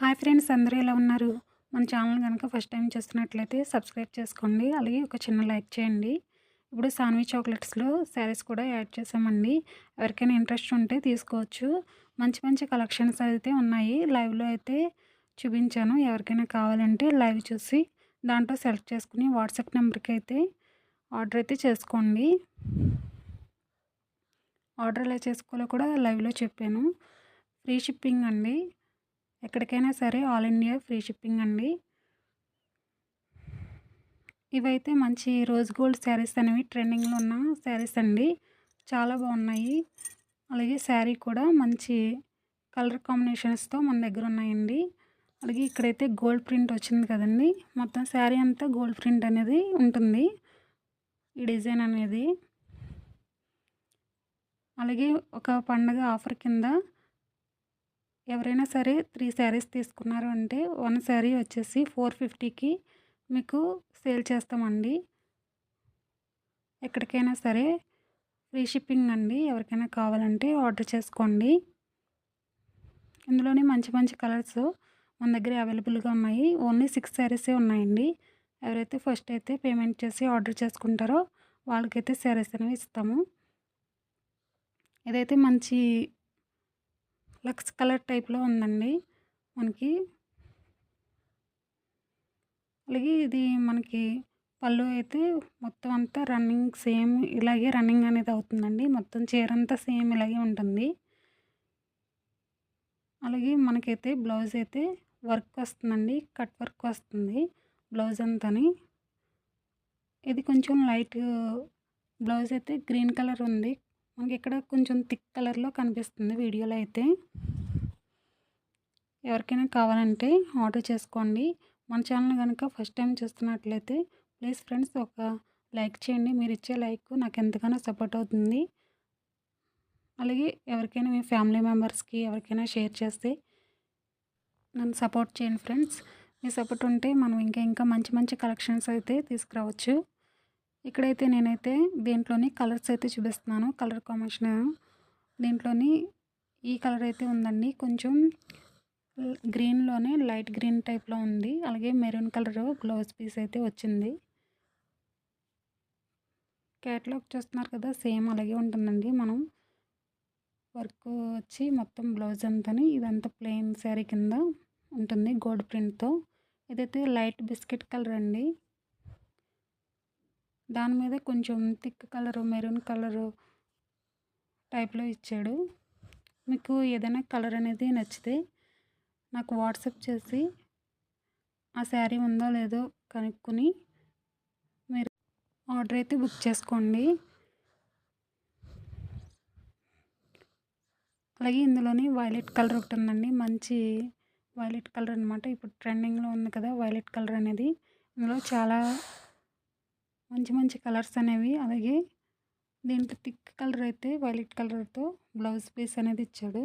Hi friends అందరూ ఎలా ఉన్నారు? మన ఛానల్ కనుక ఫస్ట్ టైం చూస్తున్నట్లయితే సబ్స్క్రైబ్ చేసుకోండి. అలాగే ఒక చిన్న లైక్ చేయండి. ఇప్పుడు సాన్వి చాక్లెట్స్లో శారీస్ కూడా యాడ్ చేసామండి. ఎవరికైనా ఇంట్రెస్ట్ ఉంటే తీసుకోవచ్చు. మంచి మంచి కలెక్షన్స్ అయితే ఉన్నాయి. లైవ్లో అయితే చూపించాను. ఎవరికైనా కావాలంటే లైవ్ చూసి దాంట్లో సెలెక్ట్ చేసుకుని వాట్సాప్ నెంబర్కి అయితే ఆర్డర్ అయితే చేసుకోండి. ఆర్డర్ ఎలా చేసుకోవాలో కూడా లైవ్లో చెప్పాను. ఫ్రీ షిప్పింగ్ అండి. ఎక్కడికైనా సరే ఆల్ ఇండియా ఫ్రీ షిప్పింగ్ అండి. ఇవైతే మంచి రోజ్ గోల్డ్ శారీస్ అనేవి ట్రెండింగ్లో ఉన్న శారీస్ అండి. చాలా బాగున్నాయి. అలాగే శారీ కూడా మంచి కలర్ కాంబినేషన్స్తో మన దగ్గర ఉన్నాయండి. అలాగే ఇక్కడైతే గోల్డ్ ప్రింట్ వచ్చింది కదండి. మొత్తం శారీ అంతా గోల్డ్ ప్రింట్ అనేది ఉంటుంది. ఈ డిజైన్ అనేది. అలాగే ఒక పండగ ఆఫర్ కింద ఎవరైనా సరే త్రీ శారీస్ తీసుకున్నారు అంటే వన్ శారీ వచ్చేసి ఫోర్ ఫిఫ్టీకి మీకు సేల్ చేస్తామండి. ఎక్కడికైనా సరే ఫ్రీ షిప్పింగ్ అండి. ఎవరికైనా కావాలంటే ఆర్డర్ చేసుకోండి. ఇందులోనే మంచి మంచి కలర్స్ మన దగ్గర అవైలబుల్గా ఉన్నాయి. ఓన్లీ సిక్స్ శారీసే ఉన్నాయండి. ఎవరైతే ఫస్ట్ అయితే పేమెంట్ చేసి ఆర్డర్ చేసుకుంటారో వాళ్ళకైతే శారీస్ అనేవి ఇస్తాము. ఇదైతే మంచి లక్స్ కలర్ టైప్లో ఉందండి. మనకి అలాగే ఇది మనకి పళ్ళు అయితే మొత్తం అంతా రన్నింగ్ సేమ్ ఇలాగే రన్నింగ్ అనేది అవుతుందండి. మొత్తం చీర అంతా సేమ్ ఇలాగే ఉంటుంది. అలాగే మనకైతే బ్లౌజ్ అయితే వర్క్ వస్తుందండి. కట్ వర్క్ వస్తుంది బ్లౌజ్ అంతని. ఇది కొంచెం లైట్ బ్లౌజ్ అయితే గ్రీన్ కలర్ ఉంది. మనకి ఇక్కడ కొంచెం థిక్ కలర్లో కనిపిస్తుంది వీడియోలో అయితే. ఎవరికైనా కావాలంటే ఆర్డర్ చేసుకోండి. మన ఛానల్ కనుక ఫస్ట్ టైం చూస్తున్నట్లయితే ప్లీజ్ ఫ్రెండ్స్ ఒక లైక్ చేయండి. మీరు ఇచ్చే లైక్ నాకు ఎంతగానో సపోర్ట్ అవుతుంది. అలాగే ఎవరికైనా మీ ఫ్యామిలీ మెంబర్స్కి ఎవరికైనా షేర్ చేస్తే నన్ను సపోర్ట్ చేయండి ఫ్రెండ్స్. మీ సపోర్ట్ ఉంటే మనం ఇంకా ఇంకా మంచి మంచి కలెక్షన్స్ అయితే తీసుకురావచ్చు. ఇక్కడైతే నేనైతే దీంట్లోని కలర్స్ అయితే చూపిస్తున్నాను. కలర్ కాంబినేషన్ దీంట్లోని ఈ కలర్ అయితే ఉందండి. కొంచెం గ్రీన్లోనే లైట్ గ్రీన్ టైప్లో ఉంది. అలాగే మెరూన్ కలర్ గ్లౌజ్ పీస్ అయితే వచ్చింది. క్యాట్లాగ్ చూస్తున్నారు కదా సేమ్ అలాగే ఉంటుందండి. మనం వర్క్ వచ్చి మొత్తం బ్లౌజ్ అంతని ఇదంతా ప్లెయిన్ శారీ కింద ఉంటుంది గోల్డ్ ప్రింట్తో. ఇదైతే లైట్ బిస్కెట్ కలర్ అండి. దాని మీద కొంచెం థిక్ కలరు మెరూన్ కలరు టైప్లో ఇచ్చాడు. మీకు ఏదైనా కలర్ అనేది నచ్చితే నాకు వాట్సాప్ చేసి ఆ శారీ ఉందో లేదో కనుక్కొని మీరు ఆర్డర్ అయితే బుక్ చేసుకోండి. అలాగే ఇందులోని వైలెట్ కలర్ ఒకటి ఉందండి మంచి వైలెట్ కలర్ అనమాట ఇప్పుడు ట్రెండింగ్లో ఉంది కదా వైలెట్ కలర్ అనేది. ఇందులో చాలా మంచి మంచి కలర్స్ అనేవి. అలాగే దీంట్లో థిక్ కలర్ అయితే వైలెట్ కలర్తో బ్లౌజ్ పీస్ అనేది ఇచ్చాడు.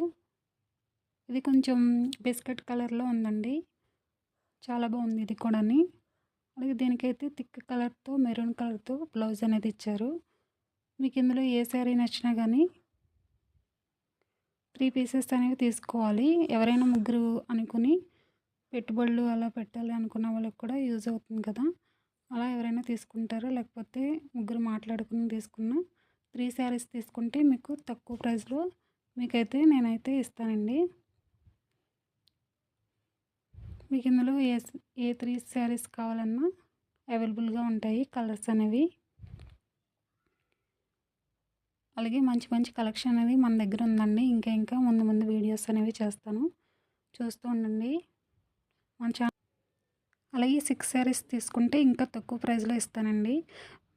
ఇది కొంచెం బిస్కెట్ కలర్లో ఉందండి. చాలా బాగుంది ఇది కూడాని. అలాగే దీనికైతే థిక్ కలర్తో మెరూన్ కలర్తో బ్లౌజ్ అనేది ఇచ్చారు. మీకు ఇందులో ఏ శారీ నచ్చినా కానీ త్రీ పీసెస్ అనేవి తీసుకోవాలి. ఎవరైనా ముగ్గురు అనుకుని పెట్టుబడులు అలా పెట్టాలి అనుకున్న వాళ్ళకి కూడా యూజ్ అవుతుంది కదా. అలా ఎవరైనా తీసుకుంటారో? లేకపోతే ముగ్గురు మాట్లాడుకుని తీసుకున్న త్రీ శారీస్ తీసుకుంటే మీకు తక్కువ ప్రైస్లో మీకైతే నేనైతే ఇస్తానండి. మీకు ఇందులో ఏ ఏ త్రీ శారీస్ కావాలన్నా అవైలబుల్గా ఉంటాయి కలర్స్ అనేవి. అలాగే మంచి మంచి కలెక్షన్ అనేది మన దగ్గర ఉందండి. ఇంకా ఇంకా ముందు ముందు వీడియోస్ అనేవి చేస్తాను. చూస్తూ ఉండండి. మన ఛానల్ అలాగే సిక్స్ శారీస్ తీసుకుంటే ఇంకా తక్కువ ప్రైస్లో ఇస్తానండి.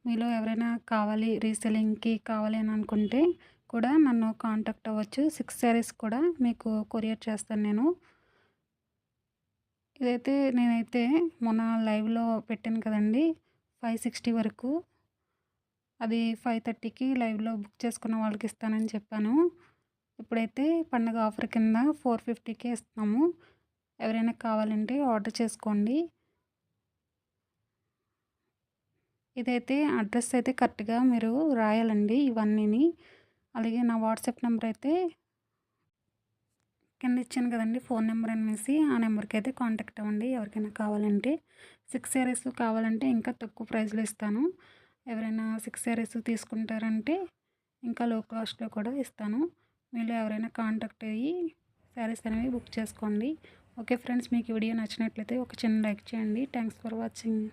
మీలో ఎవరైనా కావాలి రీసెలింగ్కి కావాలి అని అనుకుంటే కూడా నన్ను కాంటాక్ట్ అవ్వచ్చు. సిక్స్ శారీస్ కూడా మీకు కొరియర్ చేస్తాను నేను. ఇదైతే నేనైతే మొన్న లైవ్లో పెట్టాను కదండి ఫైవ్ సిక్స్టీ వరకు. అది ఫైవ్ థర్టీకి లైవ్లో బుక్ చేసుకున్న వాళ్ళకి ఇస్తానని చెప్పాను. ఇప్పుడైతే పండగ ఆఫర్ కింద ఫోర్ ఫిఫ్టీకే ఇస్తున్నాము. ఎవరైనా కావాలంటే ఆర్డర్ చేసుకోండి. ఇదైతే అడ్రస్ అయితే కరెక్ట్గా మీరు రాయాలండి ఇవన్నీని. అలాగే నా వాట్సాప్ నెంబర్ అయితే కింద ఇచ్చాను కదండి ఫోన్ నెంబర్ అనేసి ఆ నెంబర్కి అయితే కాంటాక్ట్ అవ్వండి ఎవరికైనా కావాలంటే. సిక్స్ శారీస్ కావాలంటే ఇంకా తక్కువ ప్రైస్లో ఇస్తాను. ఎవరైనా సిక్స్ శారీస్ తీసుకుంటారంటే ఇంకా లో కాస్ట్లో కూడా ఇస్తాను. మీరు ఎవరైనా కాంటాక్ట్ అయ్యి శారీస్ అనేవి బుక్ చేసుకోండి. ఓకే ఫ్రెండ్స్ మీకు వీడియో నచ్చినట్లయితే ఒక చిన్న లైక్ చేయండి. Thanks for watching.